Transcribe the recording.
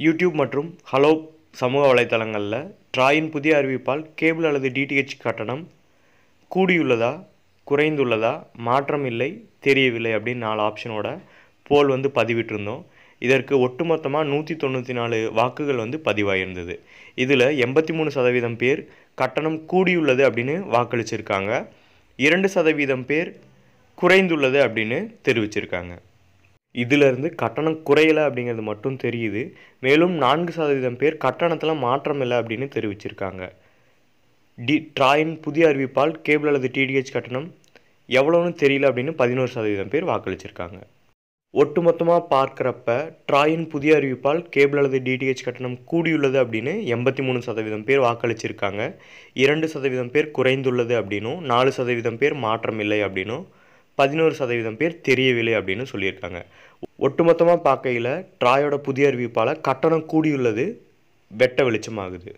YouTube மற்றும் hello சமூக வலைத்தளங்களில் ட்ராயின் புதிய அறிவிப்பால் கேபிள் அல்லது டிடிஹெச் கட்டணம் கூடியுள்ளதா குறைந்துள்ளதா மாற்றம் இல்லை தெரியவில்லை அப்படின்னு நாலு ஆப்ஷனோட போல் வந்து பதிவிட்டிருந்தோம். இதற்கு ஒட்டுமொத்தமாக நூற்றி தொண்ணூற்றி நாலு வாக்குகள் வந்து பதிவாயிருந்தது. இதில் எண்பத்தி மூணு சதவீதம் பேர் கட்டணம் கூடியுள்ளது அப்படின்னு வாக்களிச்சிருக்காங்க. இரண்டு சதவீதம் பேர் குறைந்துள்ளது அப்படின்னு தெரிவிச்சிருக்காங்க. இதிலிருந்து கட்டணம் குறையலை அப்படிங்கிறது மட்டும் தெரியுது. மேலும் நான்கு சதவீதம் பேர் கட்டணத்தில் மாற்றம் இல்லை அப்படின்னு தெரிவிச்சிருக்காங்க. டி ட்ராயின் புதிய அறிவிப்பால் கேபிள் அல்லது டிடிஹெச் கட்டணம் எவ்வளோன்னு தெரியல அப்படின்னு பதினோரு சதவீதம் பேர் வாக்களிச்சிருக்காங்க. ஒட்டுமொத்தமாக பார்க்குறப்ப ட்ராயின் புதிய அறிவிப்பால் கேபிள் அல்லது டிடிஹெச் கட்டணம் கூடியுள்ளது அப்படின்னு எண்பத்தி மூணு சதவீதம் பேர் வாக்களிச்சிருக்காங்க. இரண்டு சதவீதம் பேர் குறைந்துள்ளது அப்படின்னும் நாலு சதவீதம் பேர் மாற்றம் இல்லை அப்படின்னும் பதினோரு சதவீதம் பேர் தெரியவில்லை அப்படின்னு சொல்லியிருக்காங்க. ஒட்டுமொத்தமாக பார்க்கையில் ட்ராயோட புதிய அறிவிப்பால் கட்டணம் கூடியுள்ளது வெட்ட வெளிச்சமாகுது.